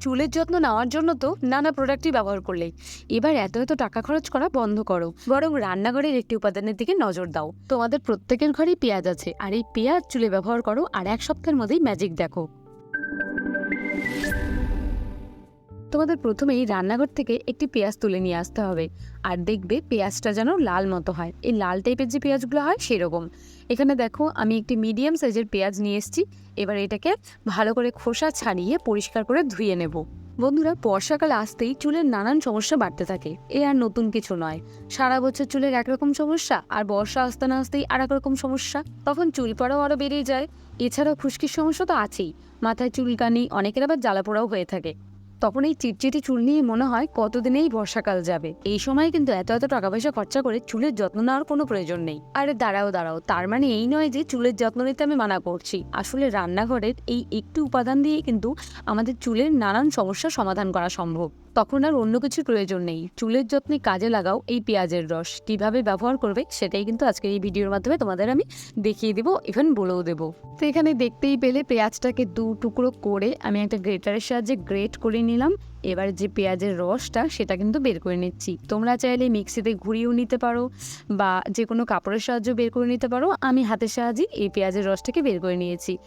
চুলের যত্ন নেওয়ার জন্য তো নানা প্রোডাক্টই ব্যবহার করলেই। এবার এত এত টাকা খরচ করা বন্ধ করো। বরং রান্নাঘরের একটি উপাদানের দিকে নজর দাও। তোমাদের প্রত্যেকের ঘরেই পেঁয়াজ আছে। আর এই পেঁয়াজ চুলে ব্যবহার করো আর এক সপ্তাহের মধ্যেই ম্যাজিক দেখো। তোমাদের প্রথমেই রান্নাঘর থেকে একটি পেঁয়াজ তুলে নিয়ে আসতে হবে। আর দেখবে পেঁয়াজটা যেন লাল মতো হয়। এই লাল টাইপের যে পেঁয়াজগুলো হয় সেরকম। এখানে দেখো আমি একটি মিডিয়াম সাইজের পেঁয়াজ নিয়ে এসেছি। এবার এটাকে ভালো করে খোসা ছাড়িয়ে পরিষ্কার করে ধুয়ে নেব। বন্ধুরা, বর্ষাকাল আসতেই চুলের নানান সমস্যা বাড়তে থাকে। এ আর নতুন কিছু নয়। সারা বছর চুলের একরকম সমস্যা আর বর্ষা আসতে না আসতেই আর এক রকম সমস্যা। তখন চুল পড়াও আরও বেড়ে যায়। এছাড়াও খুশকির সমস্যা তো আছেই। মাথায় চুলকানি, অনেকের আবার জ্বালাপোড়াও হয়ে থাকে। তখন এই চিটচিটি চুল নিয়ে মনে হয় কতদিনেই বর্ষাকাল যাবে। এই সময় কিন্তু এত এত টাকা পয়সা খরচা করে চুলের যত্ন নেওয়ার কোনো প্রয়োজন নেই। আরে দাঁড়াও দাঁড়াও, তার মানে এই নয় যে চুলের যত্ন নিতে আমি মানা করছি। আসলে রান্নাঘরের এই একটি উপাদান দিয়ে কিন্তু আমাদের চুলের নানান সমস্যার সমাধান করা সম্ভব। তখন আর অন্য কিছুর প্রয়োজন নেই। চুলের যত্নে কাজে লাগাও এই পেঁয়াজের রস। কীভাবে ব্যবহার করবে সেটাই কিন্তু আজকের এই ভিডিওর মাধ্যমে তোমাদের আমি দেখিয়ে দেবো ইভেন বলেও দেবো। তো এখানে দেখতেই পেলে পেঁয়াজটাকে দু টুকরো করে আমি একটা গ্রেটারের সাহায্যে গ্রেট করে নিলাম। এবার যে পেঁয়াজের রসটা, সেটা কিন্তু বের করে নিচ্ছি। তোমরা চাইলে মিক্সিতে ঘুরিয়েও নিতে পারো বা যে কোনো কাপড়ের সাহায্যে বের করে নিতে পারো। আমি হাতের সাহায্যে এই পেঁয়াজের রসটাকে বের করে নিয়েছি।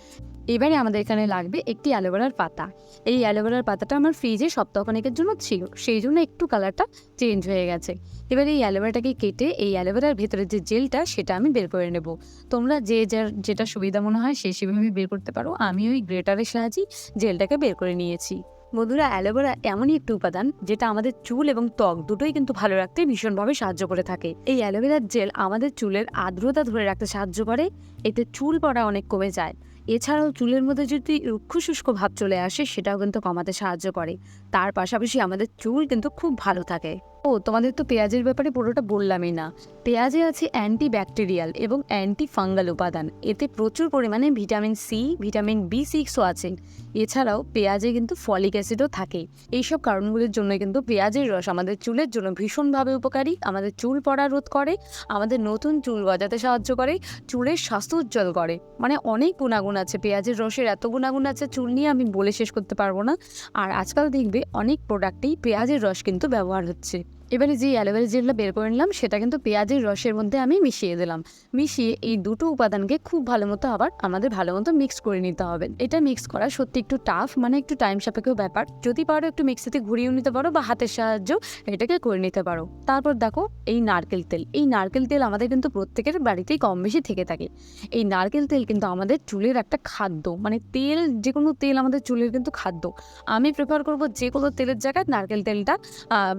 এবারে আমাদের এখানে লাগবে একটি অ্যালোভেরার পাতা। এই অ্যালোভেরার পাতাটা আমার ফ্রিজে সপ্তাহখানেকের জন্য ছিল, সেই জন্য একটু কালারটা চেঞ্জ হয়ে গেছে। এবার এই অ্যালোভেরাটাকে কেটে এই অ্যালোভেরার ভেতরে যে জেলটা, সেটা আমি বের করে নেব। তোমরা যে যার যেটা সুবিধা মনে হয়, সে সেভাবে বের করতে পারো। আমি ওই গ্রেটারের সাহায্যেই জেলটাকে বের করে নিয়েছি। বন্ধুরা অ্যালোভেরা এমনই একটি উপাদান যেটা আমাদের চুল এবং ত্বক দুটোই কিন্তু ভালো রাখতে ভীষণভাবে সাহায্য করে থাকে। এই অ্যালোভেরার জেল আমাদের চুলের আর্দ্রতা ধরে রাখতে সাহায্য করে, এতে চুল পড়া অনেক কমে যায়। এছাড়াও চুলের মধ্যে যদি রুক্ষ শুষ্ক ভাব চলে আসে, সেটাও কিন্তু কমাতে সাহায্য করে। তার পাশাপাশি আমাদের চুল কিন্তু খুব ভালো থাকে। ও, তোমাদের তো পেঁয়াজের ব্যাপারে পুরোটা বললামই না। পেঁয়াজে আছে অ্যান্টি ব্যাকটেরিয়াল এবং অ্যান্টি ফাঙ্গাল উপাদান। এতে প্রচুর পরিমাণে ভিটামিন সি, ভিটামিন বি, সিক্সও আছে। এছাড়াও পেঁয়াজে কিন্তু ফলিক অ্যাসিডও থাকে এইসব কারণগুলির জন্য কিন্তু পেঁয়াজের রস আমাদের চুলের জন্য ভীষণভাবে উপকারী। আমাদের চুল পড়া রোধ করে, আমাদের নতুন চুল গজাতে সাহায্য করে, চুলের স্বাস্থ্য উজ্জ্বল করে। মানে অনেক গুণাগুণ আছে পেঁয়াজের রসের, এত গুণাগুণ আছে চুল নিয়ে আমি বলে শেষ করতে পারব না। আর আজকাল দেখবে অনেক প্রোডাক্টেই পেঁয়াজের রস কিন্তু ব্যবহার হচ্ছে। এবারে যে অ্যালোভেরা জেলটা বের করে নিলাম, সেটা কিন্তু পেঁয়াজের রসের মধ্যে আমি মিশিয়ে দিলাম। মিশিয়ে এই দুটো উপাদানকে খুব ভালো মতো আবার আমাদের ভালো মতো মিক্স করে নিতে হবে। এটা মিক্স করা সত্যি একটু টাফ মানে একটু টাইম সাপেক্ষ ব্যাপার। যদি পারো একটু মিক্সিতে ঘুরিয়েও নিতে পারো বা হাতের সাহায্য এটাকে করে নিতে পারো। তারপর দেখো, এই নারকেল তেল। এই নারকেল তেল আমাদের কিন্তু প্রত্যেকের বাড়িতেই কম বেশি থেকে থাকে। এই নারকেল তেল কিন্তু আমাদের চুলের একটা খাদ্য। মানে তেল যে কোনো তেল আমাদের চুলের কিন্তু খাদ্য। আমি প্রেফার করব যে কোনো তেলের জায়গায় নারকেল তেলটা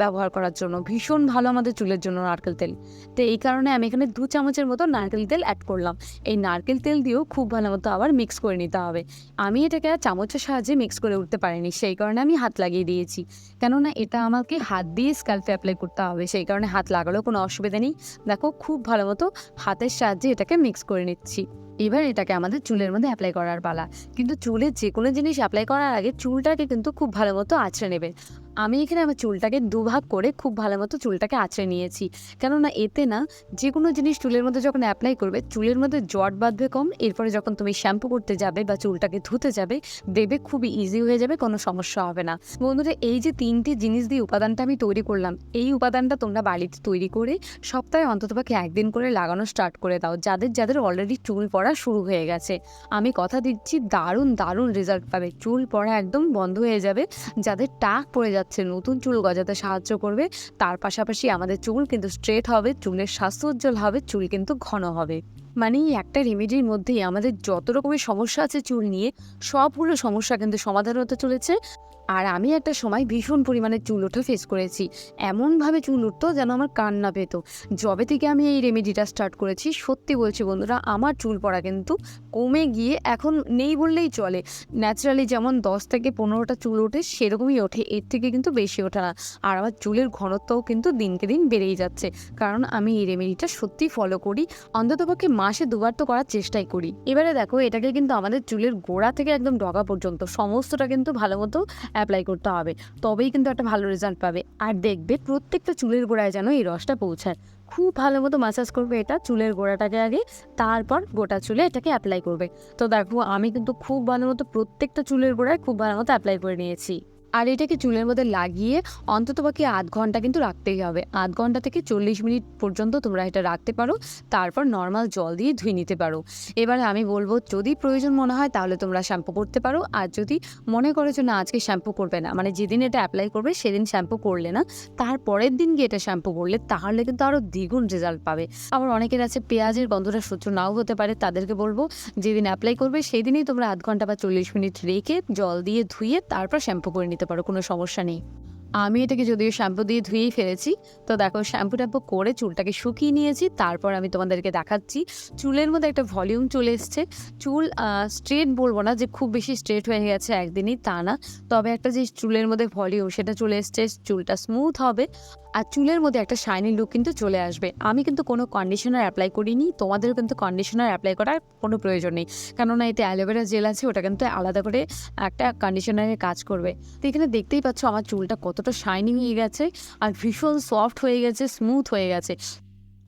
ব্যবহার করার জন্য। ভীষণ ভালো আমাদের চুলের জন্য নারকেল তেল। তো এই কারণে আমি এখানে দু চামচের মতো নারকেল তেল অ্যাড করলাম। এই নারকেল তেল দিয়েও খুব ভালো মতো আবার মিক্স করে নিতে হবে। আমি এটাকে আর চামচের সাহায্যে মিক্স করে উঠতে পারিনি, সেই কারণে আমি হাত লাগিয়ে দিয়েছি। কেননা এটা আমাকে হাত দিয়ে স্ক্যাল্পে অ্যাপ্লাই করতে হবে, সেই কারণে হাত লাগালেও কোনো অসুবিধা নেই। দেখো, খুব ভালো মতো হাতের সাহায্যে এটাকে মিক্স করে নিচ্ছি। এবার এটাকে আমাদের চুলের মধ্যে অ্যাপ্লাই করার পালা। কিন্তু চুলের যে কোনো জিনিস অ্যাপ্লাই করার আগে চুলটাকে কিন্তু খুব ভালো মতো আঁচড়ে নেবে। আমি এখানে আমার চুলটাকে দুভাগ করে খুব ভালো মতো চুলটাকে আঁচড়ে নিয়েছি। কেননা এতে না যে কোনো জিনিস চুলের মধ্যে যখন অ্যাপ্লাই করবে, চুলের মধ্যে জট বাঁধবে কম, এরপরে যখন তুমি শ্যাম্পু করতে যাবে বা চুলটাকে ধুতে যাবে দেবে খুবই ইজি হয়ে যাবে, কোনো সমস্যা হবে না। বন্ধুরা, এই যে তিনটি জিনিস দিয়ে উপাদানটা আমি তৈরি করলাম, এই উপাদানটা তোমরা বাড়িতে তৈরি করে সপ্তাহে অন্ততপক্ষে একদিন করে লাগানো স্টার্ট করে দাও, যাদের যাদের অলরেডি চুল পড়া শুরু হয়ে গেছে। আমি কথা দিচ্ছি, দারুণ দারুণ রেজাল্ট পাবে। চুল পড়া একদম বন্ধ হয়ে যাবে, যাদের টাক পড়ে যাচ্ছে, নতুন চুল গজাতে সাহায্য করবে। তার পাশাপাশি আমাদের চুল কিন্তু স্ট্রেট হবে, চুলের স্বাস্থ্য উজ্জ্বল হবে, চুল কিন্তু ঘন হবে। মানে একটা রেমেডির মধ্যেই আমাদের যত রকমের সমস্যা আছে চুল নিয়ে, সবগুলো সমস্যা কিন্তু সমাধান হতে চলেছে। আর আমি একটা সময় ভীষণ পরিমাণে চুল ওঠা ফেস করেছি। এমনভাবে চুল উঠতো যেন আমার কান্না পেতো। জবে থেকে আমি এই রেমেডিটা স্টার্ট করেছি, সত্যি বলছি বন্ধুরা, আমার চুল পড়া কিন্তু কমে গিয়ে এখন নেই বললেই চলে। ন্যাচারালি যেমন দশ থেকে পনেরোটা চুল ওঠে, সেরকমই ওঠে। এর থেকে কিন্তু বেশি ওঠে না। আর আমার চুলের ঘনত্বও কিন্তু দিনকে দিন বেড়েই যাচ্ছে। কারণ আমি এই রেমেডিটা সত্যি ফলো করি। অন্ততপক্ষে মাসে দুবার তো করার চেষ্টাই করি। এবারে দেখো, এটাকে কিন্তু আমাদের চুলের গোড়া থেকে একদম ডগা পর্যন্ত সমস্তটা কিন্তু ভালো মতো অ্যাপ্লাই করতে হবে। তবেই কিন্তু একটা ভালো রেজাল্ট পাবে। আর দেখবে প্রত্যেকটা চুলের গোড়ায় যেন এই রসটা পৌঁছায়। খুব ভালো মতো মাসাজ করবে এটা চুলের গোড়াটাকে আগে, তারপর গোটা চুলে এটাকে অ্যাপ্লাই করবে। তো দেখো, আমি কিন্তু খুব ভালো মতো প্রত্যেকটা চুলের গোড়ায় খুব ভালো মতো অ্যাপ্লাই করে নিয়েছি। আর এটাকে চুলের মধ্যে লাগিয়ে অন্তত বাকি আধ ঘণ্টা কিন্তু রাখতেই হবে। আধ ঘণ্টা থেকে চল্লিশ মিনিট পর্যন্ত তোমরা এটা রাখতে পারো, তারপর নর্মাল জল দিয়ে ধুয়ে নিতে পারো। এবারে আমি বলব, যদি প্রয়োজন মনে হয় তাহলে তোমরা শ্যাম্পু করতে পারো, আর যদি মনে করো যে না আজকে শ্যাম্পু করবে না মানে যেদিন এটা অ্যাপ্লাই করবে সেদিন শ্যাম্পু করলে না, তার পরের দিন গিয়ে এটা শ্যাম্পু করলে তাহলে কিন্তু আরও দ্বিগুণ রেজাল্ট পাবে। আবার অনেকের আছে পেঁয়াজের গন্ধটা সহ্য নাও হতে পারে, তাদেরকে বলব যেদিন অ্যাপ্লাই করবে সেই দিনই তোমরা আধ ঘণ্টা বা চল্লিশ মিনিট রেখে জল দিয়ে ধুয়ে তারপর শ্যাম্পু করে নিতে পারো, কোনো সমস্যা নেই। আমি এটাকে যদিও শ্যাম্পু দিয়ে ধুয়েই ফেলেছি, তো দেখো শ্যাম্পু ট্যাম্পু করে চুলটাকে শুকিয়ে নিয়েছি, তারপর আমি তোমাদেরকে দেখাচ্ছি। চুলের মধ্যে একটা ভলিউম চলে এসছে। চুল স্ট্রেট বলব না যে খুব বেশি স্ট্রেট হয়ে গেছে একদিনই, তা না। তবে একটা যে চুলের মধ্যে ভলিউম, সেটা চলে এসছে, চুলটা স্মুথ হবে। আর চুলের মধ্যে একটা শাইনি লুক কিন্তু চলে আসবে। আমি কিন্তু কোনো কন্ডিশনার অ্যাপ্লাই করিনি তোমাদেরও কিন্তু কন্ডিশনার অ্যাপ্লাই করার কোনো প্রয়োজন নেই। কেননা এতে অ্যালোভেরা জেল আছে, ওটা কিন্তু আলাদা করে একটা কন্ডিশনারের কাজ করবে। তো এখানে দেখতেই পাচ্ছ আমার চুলটা কতটা শাইনি হয়ে গেছে আর ভীষণ সফট হয়ে গেছে স্মুথ হয়ে গেছে।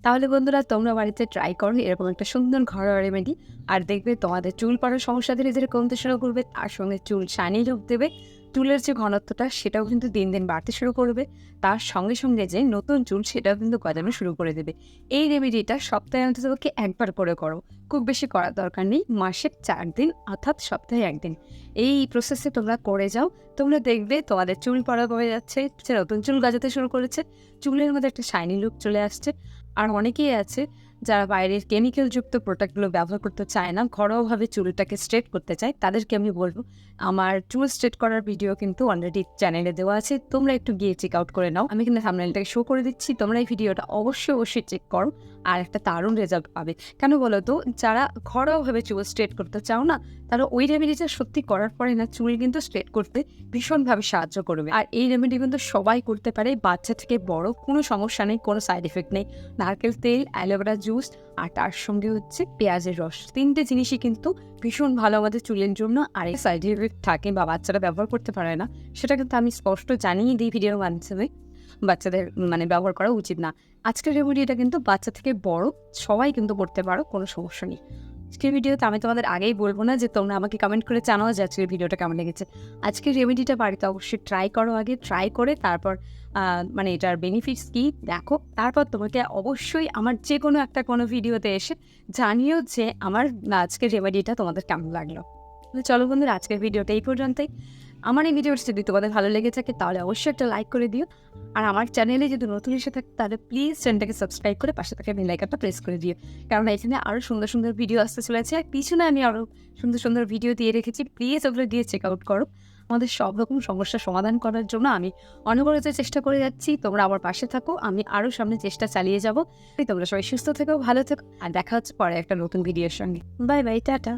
তাহলে বন্ধুরা, তোমরা বাড়িতে ট্রাই করো, এরকম একটা সুন্দর ঘরোয়া রেমেডি আর দেখবে তোমাদের চুল পড়ার সমস্যা ধীরে ধীরে কমতে শুরু করবে, তার সঙ্গে চুল শাইনি রূপ দেবে। চুলের যে ঘনত্বটা, সেটাও কিন্তু দিন দিন বাড়তে শুরু করবে। তার সঙ্গে সঙ্গে যে নতুন চুল, সেটাও কিন্তু গজানো শুরু করে দেবে। এই রেমেডিটা সপ্তাহে অন্তত অন্ততপক্ষে একবার করে করো। খুব বেশি করার দরকার নেই। মাসে চার দিন, অর্থাৎ সপ্তাহে একদিন। এই প্রসেসে তোমরা করে যাও। তোমরা দেখবে তোমাদের চুল পড়া কমে যাচ্ছে নতুন চুল গাজাতে শুরু করেছে। চুলের মধ্যে একটা শাইনি লুক চলে আসছে। আর অনেকেই আছে যারা বাইরের কেমিক্যালযুক্ত প্রোডাক্টগুলো ব্যবহার করতে চায় না, ঘরোয়াভাবে চুলটাকে স্ট্রেট করতে চায়, তাদেরকে আমি বলব, আমার চুল স্ট্রেট করার ভিডিও কিন্তু অলরেডি চ্যানেলে দেওয়া আছে, তোমরা একটু গিয়ে চেক আউট করে নাও। আমি কিন্তু থামনেলটাকে শো করে দিচ্ছি, তোমরা এই ভিডিওটা অবশ্যই অবশ্যই চেক করো, আর একটা দারুণ রেজাল্ট পাবে। কেন বলো তো যারা ঘরোয়াভাবে চুল স্ট্রেট করতে চাও না, তারা ওই রেমেডিটা সত্যি করার পরে না, চুল কিন্তু স্ট্রেট করতে ভীষণভাবে সাহায্য করবে। আর এই রেমেডি কিন্তু সবাই করতে পারে, বাচ্চা থেকে বড় কোনো সমস্যা নেই, কোনো সাইড এফেক্ট নেই। নারকেল তেল, অ্যালোভেরা জুস আর তার সঙ্গে হচ্ছে পেঁয়াজের রস। তিনটে জিনিসই কিন্তু ভীষণ ভালো আমাদের চুলের জন্য। আর এই সাইড এফেক্ট থাকে বা বাচ্চারা ব্যবহার করতে পারে না, সেটা কিন্তু আমি স্পষ্ট জানিয়ে দিই ভিডিওর মাধ্যমে। বাচ্চাদের মানে ব্যবহার করা উচিত না। আজকের রেমেডিটা কিন্তু বাচ্চা থেকে বড়, সবাই কিন্তু করতে পারো, কোনো সমস্যা নেই। আজকের ভিডিওতে আমি তোমাদের আগেই বলব না যে তোমরা আমাকে কমেন্ট করে জানাও যে আজকের ভিডিওটা কেমন লেগেছে। আজকের রেমেডিটা বাড়িতে অবশ্যই ট্রাই করো আগে ট্রাই করে তারপর মানে এটার বেনিফিটস কী দেখো। তারপর তোমাকে অবশ্যই আমার যে কোনো একটা কোনো ভিডিওতে এসে জানিও যে আমার আজকের রেমেডিটা তোমাদের কেমন লাগল। চলো বন্ধুরা, আজকের ভিডিওটা এই পর্যন্তই। আমার এই ভিডিওটা যদি তোমাদের ভালো লেগে থাকে, তাহলে অবশ্যই একটা লাইক করে দিও। আর আমার চ্যানেলে যদি নতুন এসে থাকে, তাহলে প্লিজ চ্যানেলটাকে সাবস্ক্রাইব করে পাশে থাকা বেল আইকনটা প্রেস করে দিও। কারণ এখানে আরও সুন্দর সুন্দর ভিডিও আসতে চলেছে, আর পিছনে আমি আরও সুন্দর সুন্দর ভিডিও দিয়ে রেখেছি। প্লিজ ওগুলো দিয়ে চেক আউট করো। আমাদের সব রকম সমস্যার সমাধান করার জন্য আমি অনবরত চেষ্টা করে যাচ্ছি। তোমরা আমার পাশে থাকো, আমি আরও সামনে চেষ্টা চালিয়ে যাব। তোমরা সবাই সুস্থ থেকো, ভালো থেকো, আর দেখা হচ্ছে পরে একটা নতুন ভিডিওর সঙ্গে। Bye bye tata.